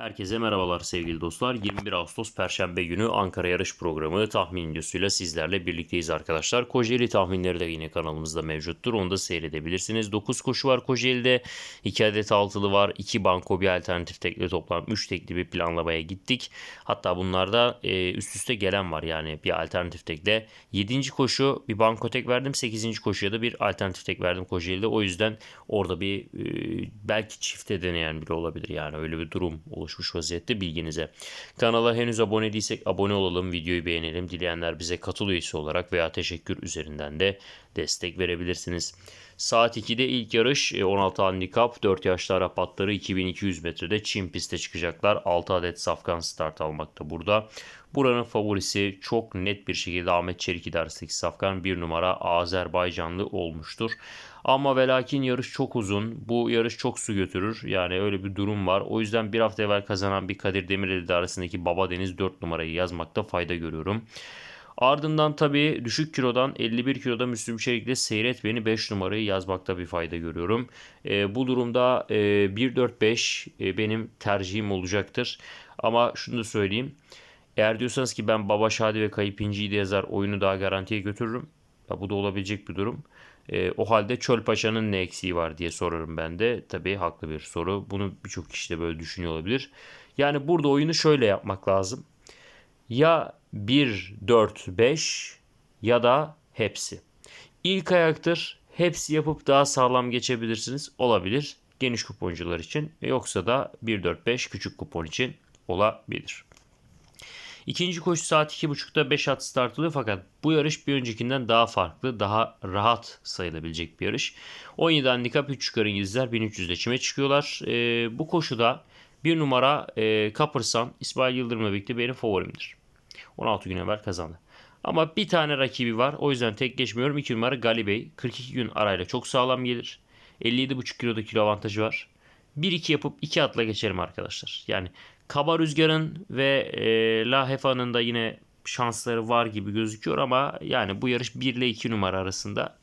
Herkese merhabalar sevgili dostlar. 21 Ağustos Perşembe günü Ankara Yarış Programı tahmin videosuyla sizlerle birlikteyiz arkadaşlar. Kocaeli tahminleri de yine kanalımızda mevcuttur. Onu da seyredebilirsiniz. 9 koşu var Kocaeli'de. 2 adet altılı var. 2 banko bir alternatif tekli toplam 3 tekli bir planlamaya gittik. Hatta bunlarda e, üst üste gelen var yani bir alternatif tekle. 7. koşu bir banko tek verdim. 8. koşuya da bir alternatif tek verdim Kocaeli'de. O yüzden orada bir e, belki çifte deneyen bile olabilir yani öyle bir durum oluşmuş vaziyette bilginize. Kanala henüz abone değilsek abone olalım, videoyu beğenelim. Dileyenler bize katıl üyesi olarak veya teşekkür üzerinden de destek verebilirsiniz. Saat 2'de ilk yarış e, 16 handikap 4 yaşlı Arap atları 2200 metrede Çin piste çıkacaklar. 6 adet safkan start almakta burada. Buranın favorisi çok net bir şekilde Ahmet Çelik idaresindeki safkan bir numara Azerbaycanlı olmuştur. Ama ve lakin yarış çok uzun. Bu yarış çok su götürür. Yani öyle bir durum var. O yüzden bir hafta evvel kazanan bir Kadir Demirel idaresindeki Baba Deniz 4 numarayı yazmakta fayda görüyorum. Ardından tabii düşük kilodan 51 kiloda Müslüm Çelik'le Seyret Beni 5 numarayı yazmakta bir fayda görüyorum. E, bu durumda e, 1-4-5 e, benim tercihim olacaktır. Ama şunu da söyleyeyim. Eğer diyorsanız ki ben Baba Şadi ve Kayıp İnci'yi de yazar oyunu daha garantiye götürürüm. Ya bu da olabilecek bir durum. E, o halde Çöl Paşa'nın ne eksiği var diye sorarım ben de. Tabii haklı bir soru. Bunu birçok kişi de böyle düşünüyor olabilir. Yani burada oyunu şöyle yapmak lazım. Ya 1, 4, 5 ya da hepsi. İlk ayaktır. Hepsi yapıp daha sağlam geçebilirsiniz. Olabilir. Geniş kuponcular için. Yoksa da 1, 4, 5 küçük kupon için olabilir. İkinci koşu saat 2.30'da 5 at start oluyor fakat bu yarış bir öncekinden daha farklı, daha rahat sayılabilecek bir yarış. 17 handikap 3 yukarı İngilizler 1300'de çime çıkıyorlar. Ee, bu koşuda bir numara e, Kapırsan İsmail Yıldırım'la birlikte benim favorimdir. 16 gün evvel kazandı. Ama bir tane rakibi var. O yüzden tek geçmiyorum. 2 numara Galibey. 42 gün arayla çok sağlam gelir. 57,5 kiloda kilo avantajı var. 1-2 yapıp 2 atla geçerim arkadaşlar. Yani Kaba Rüzgar'ın ve e, La Hefa'nın da yine şansları var gibi gözüküyor ama yani bu yarış 1 ile 2 numara arasında.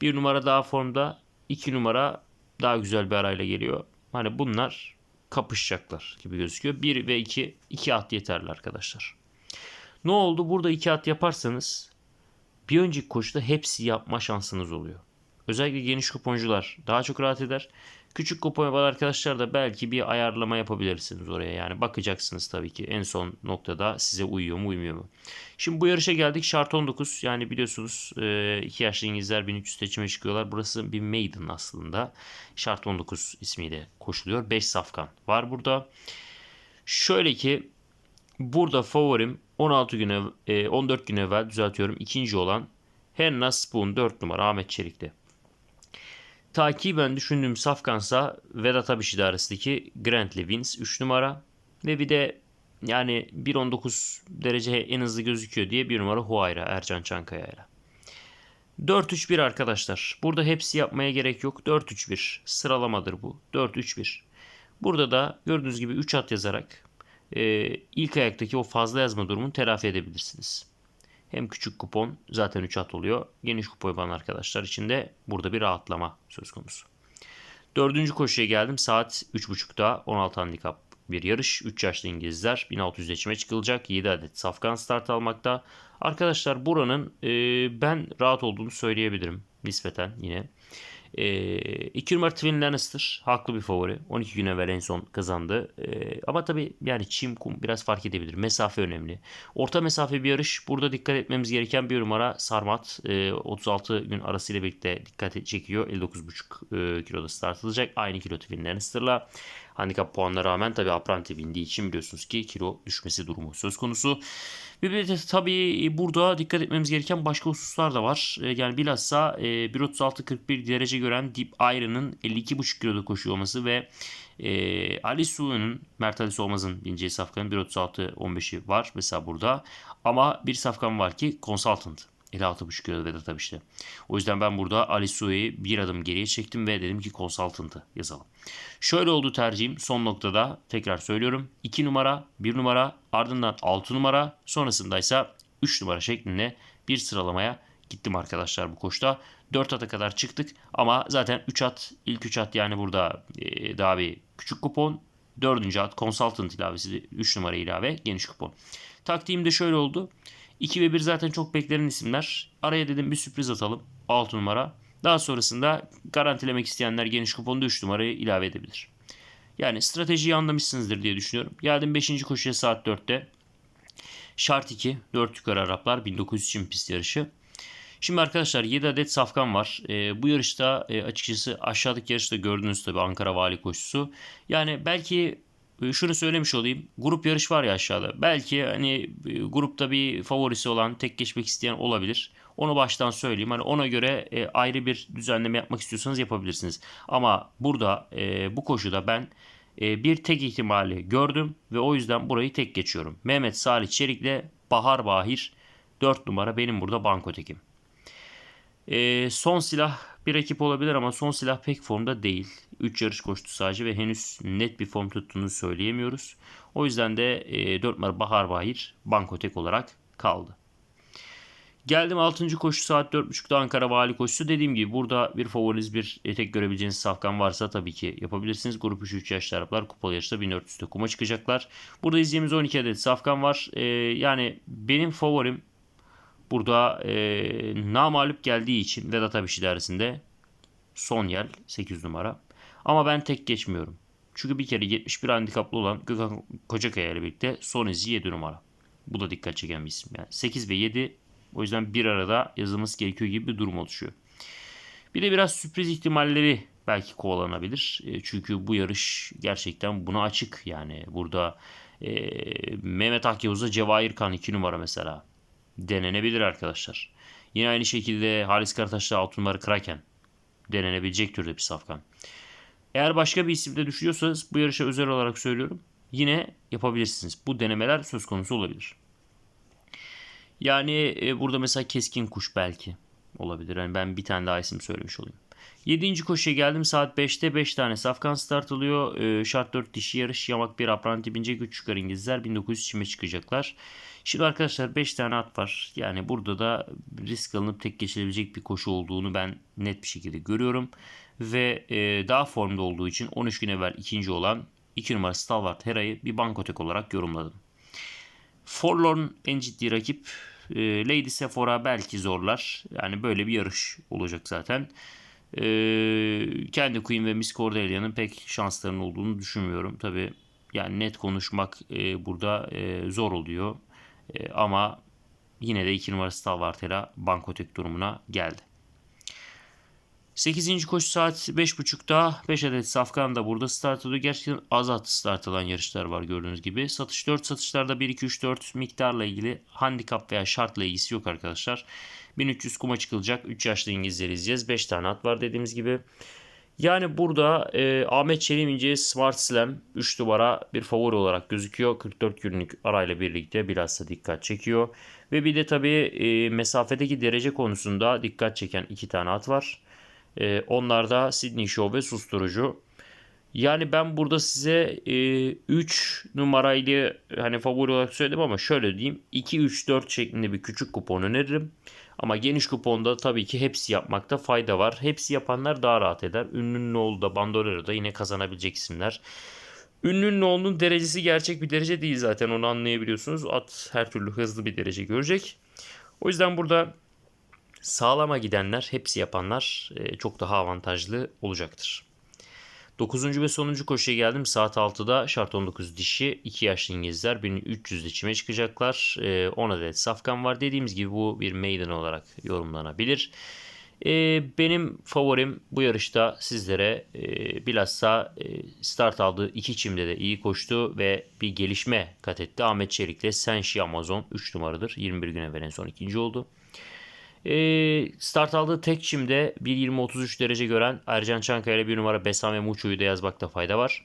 1 numara daha formda, 2 numara daha güzel bir arayla geliyor. Hani bunlar kapışacaklar gibi gözüküyor. 1 ve 2, 2 at yeterli arkadaşlar. Ne oldu? Burada 2 at yaparsanız bir önceki koşuda hepsi yapma şansınız oluyor. Özellikle geniş kuponcular daha çok rahat eder. Küçük kupon yapan arkadaşlar da belki bir ayarlama yapabilirsiniz oraya. Yani bakacaksınız tabii ki en son noktada size uyuyor mu uymuyor mu. Şimdi bu yarışa geldik. Şart 19. Yani biliyorsunuz 2 yaşlı İngilizler 1300 seçime çıkıyorlar. Burası bir maiden aslında. Şart 19 ismiyle koşuluyor. 5 safkan var burada. Şöyle ki burada favorim 16 gün ev, 14 gün evvel düzeltiyorum. ikinci olan Henna Spoon 4 numara Ahmet Çelik'te. Takiben düşündüğüm safkansa Vedat Abiş idaresindeki Grantley Wins 3 numara. Ve bir de yani 1.19 derece en hızlı gözüküyor diye bir numara Huayra Ercan Çankaya'yla. 4-3-1 arkadaşlar. Burada hepsi yapmaya gerek yok. 4-3-1 sıralamadır bu. 4-3-1. Burada da gördüğünüz gibi 3 at yazarak e, ilk ayaktaki o fazla yazma durumunu telafi edebilirsiniz. Hem küçük kupon zaten 3 at oluyor. Geniş kupon yapan arkadaşlar için de burada bir rahatlama söz konusu. Dördüncü koşuya geldim. Saat 3.30'da 16 handikap bir yarış. 3 yaşlı İngilizler 1600 seçime çıkılacak. 7 adet safkan start almakta. Arkadaşlar buranın e, ben rahat olduğunu söyleyebilirim. Nispeten yine. 2 numara Twin Lannister haklı bir favori. 12 gün evvel en son kazandı. E, ama tabii yani çim kum biraz fark edebilir. Mesafe önemli. Orta mesafe bir yarış. Burada dikkat etmemiz gereken bir numara Sarmat. E, 36 gün arasıyla birlikte dikkat çekiyor. 59,5 e, kiloda start alacak. Aynı kilo Twin Lannister'la. Handikap puanına rağmen tabii Apprenti bindiği için biliyorsunuz ki kilo düşmesi durumu söz konusu. Bir de tabii burada dikkat etmemiz gereken başka hususlar da var. Yani bilhassa 1.36-41 derece gören Deep Iron'ın 52.5 kiloda koşuyor olması ve e, Ali Su'nun Mert Ali Solmaz'ın bineceği safkanın 1.36-15'i var mesela burada. Ama bir safkan var ki Consultant. 56.5 kilo Vedat Abiş'te. O yüzden ben burada Ali Su'yu bir adım geriye çektim ve dedim ki Consultant'ı yazalım. Şöyle oldu tercihim son noktada tekrar söylüyorum. 2 numara, 1 numara, ardından 6 numara, sonrasında ise 3 numara şeklinde bir sıralamaya gittim arkadaşlar bu koşta. 4 ata kadar çıktık ama zaten 3 at, ilk 3 at yani burada daha bir küçük kupon Dördüncü at Consultant ilavesi 3 numara ilave geniş kupon. Taktiğim de şöyle oldu. 2 ve 1 zaten çok beklenen isimler. Araya dedim bir sürpriz atalım. 6 numara. Daha sonrasında garantilemek isteyenler geniş kuponda 3 numarayı ilave edebilir. Yani stratejiyi anlamışsınızdır diye düşünüyorum. Geldim 5. koşuya saat 4'te. Şart 2. 4 yukarı Araplar 1900 için pist yarışı. Şimdi arkadaşlar 7 adet safkan var. E, bu yarışta e, açıkçası aşağıdaki yarışta gördüğünüz tabii Ankara Vali koşusu. Yani belki şunu söylemiş olayım. Grup yarış var ya aşağıda. Belki hani e, grupta bir favorisi olan tek geçmek isteyen olabilir. Onu baştan söyleyeyim. Hani ona göre e, ayrı bir düzenleme yapmak istiyorsanız yapabilirsiniz. Ama burada e, bu koşuda ben bir tek ihtimali gördüm ve o yüzden burayı tek geçiyorum. Mehmet Salih Çelik'le Bahar Bahir 4 numara benim burada banko tekim. E, son silah bir ekip olabilir ama son silah pek formda değil. 3 yarış koştu sadece ve henüz net bir form tuttuğunu söyleyemiyoruz. O yüzden de e, 4 numara Bahar Bahir banko tek olarak kaldı. Geldim 6. koşu saat 4.30'da Ankara Vali koşusu. Dediğim gibi burada bir favoriniz bir tek görebileceğiniz safkan varsa tabii ki yapabilirsiniz. Grup 3 3 yaşlı Araplar kupalı yarışta 1400'te kuma çıkacaklar. Burada izleyeceğimiz 12 adet safkan var. Ee, yani benim favorim burada e, namalip geldiği için Vedat Abiş idaresinde son yel 8 numara. Ama ben tek geçmiyorum. Çünkü bir kere 71 handikaplı olan Gökhan Kocakaya ile birlikte son izi 7 numara. Bu da dikkat çeken bir isim. Yani 8 ve 7 o yüzden bir arada yazılması gerekiyor gibi bir durum oluşuyor. Bir de biraz sürpriz ihtimalleri belki kovalanabilir. E, çünkü bu yarış gerçekten buna açık. Yani burada e, Mehmet Akyavuz'a Cevahir Kan 2 numara mesela denenebilir arkadaşlar. Yine aynı şekilde Halis Karataş'ta 6 numara Kraken denenebilecek türde bir safkan. Eğer başka bir isimde düşünüyorsanız bu yarışa özel olarak söylüyorum. Yine yapabilirsiniz. Bu denemeler söz konusu olabilir. Yani e, burada mesela keskin kuş belki olabilir. Yani ben bir tane daha isim söylemiş olayım. 7. koşuya geldim. Saat 5'te 5 tane safkan start alıyor. E, şart 4 dişi yarış. Yamak 1 apranti binecek 3 yukarı İngilizler. 1900 çime çıkacaklar. Şimdi arkadaşlar 5 tane at var. Yani burada da risk alınıp tek geçilebilecek bir koşu olduğunu ben net bir şekilde görüyorum. Ve e, daha formda olduğu için 13 gün evvel ikinci olan 2 numara Stalwart Hera'yı bir bankotek olarak yorumladım. Forlorn en ciddi rakip e, Lady Sephora belki zorlar. Yani böyle bir yarış olacak zaten. E, kendi Queen ve Miss Cordelia'nın pek şanslarının olduğunu düşünmüyorum. Tabi yani net konuşmak e, burada e, zor oluyor. E, ama yine de 2 numara Stalwartera bankotek durumuna geldi. 8. koşu saat 5.30'da 5 adet safkan da burada start alıyor. Gerçekten az at start alan yarışlar var gördüğünüz gibi. Satış 4 satışlarda 1-2-3-4 miktarla ilgili handikap veya şartla ilgisi yok arkadaşlar. 1300 kuma çıkılacak 3 yaşlı İngilizleri izleyeceğiz. 5 tane at var dediğimiz gibi. Yani burada e, Ahmet Çelim Smart Slam 3 numara bir favori olarak gözüküyor. 44 günlük arayla birlikte bilhassa dikkat çekiyor. Ve bir de tabii e, mesafedeki derece konusunda dikkat çeken 2 tane at var. E, onlar da Sydney Show ve Susturucu. Yani ben burada size 3 e, numaraylı hani favori olarak söyledim ama şöyle diyeyim 2 3 4 şeklinde bir küçük kupon öneririm. Ama geniş kuponda tabii ki hepsi yapmakta fayda var. Hepsi yapanlar daha rahat eder. Ünlünün oğlu da Bandolero da yine kazanabilecek isimler. Ünlünün oğlunun derecesi gerçek bir derece değil zaten onu anlayabiliyorsunuz. At her türlü hızlı bir derece görecek. O yüzden burada sağlama gidenler, hepsi yapanlar e, çok daha avantajlı olacaktır. 9. ve sonuncu koşuya geldim. Saat 6'da şart 19 dişi 2 yaşlı İngilizler 1300 içime çıkacaklar. 10 adet safkan var. Dediğimiz gibi bu bir maiden olarak yorumlanabilir. E, benim favorim bu yarışta sizlere e, bilhassa e, start aldığı iki çimde de iyi koştu ve bir gelişme kat etti. Ahmet Çelik'le Senshi Amazon 3 numaradır. 21 gün evvel en son ikinci oldu. E, start aldığı tek çimde 1.20-33 derece gören Ercan Çankaya bir numara Besame Muçu'yu da yazmakta fayda var.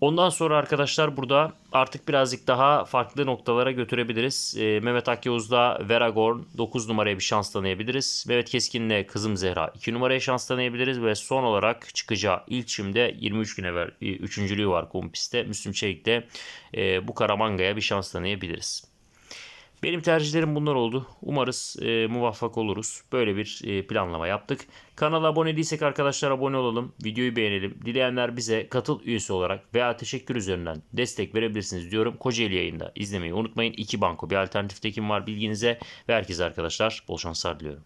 Ondan sonra arkadaşlar burada artık birazcık daha farklı noktalara götürebiliriz. E, Mehmet Akyavuz'da Veragorn 9 numaraya bir şans tanıyabiliriz. Mehmet Keskin'le Kızım Zehra 2 numaraya şans tanıyabiliriz. Ve son olarak çıkacağı ilk çimde 23 gün evvel 3. var kompiste. Müslüm Çelik'te e, bu Karamanga'ya bir şans tanıyabiliriz. Benim tercihlerim bunlar oldu. Umarız e, muvaffak oluruz. Böyle bir e, planlama yaptık. Kanala abone değilsek arkadaşlar abone olalım. Videoyu beğenelim. Dileyenler bize katıl üyesi olarak veya teşekkür üzerinden destek verebilirsiniz diyorum. Kocaeli yayında izlemeyi unutmayın. İki banko bir alternatif tekim var bilginize. Ve herkese arkadaşlar bol şanslar diliyorum.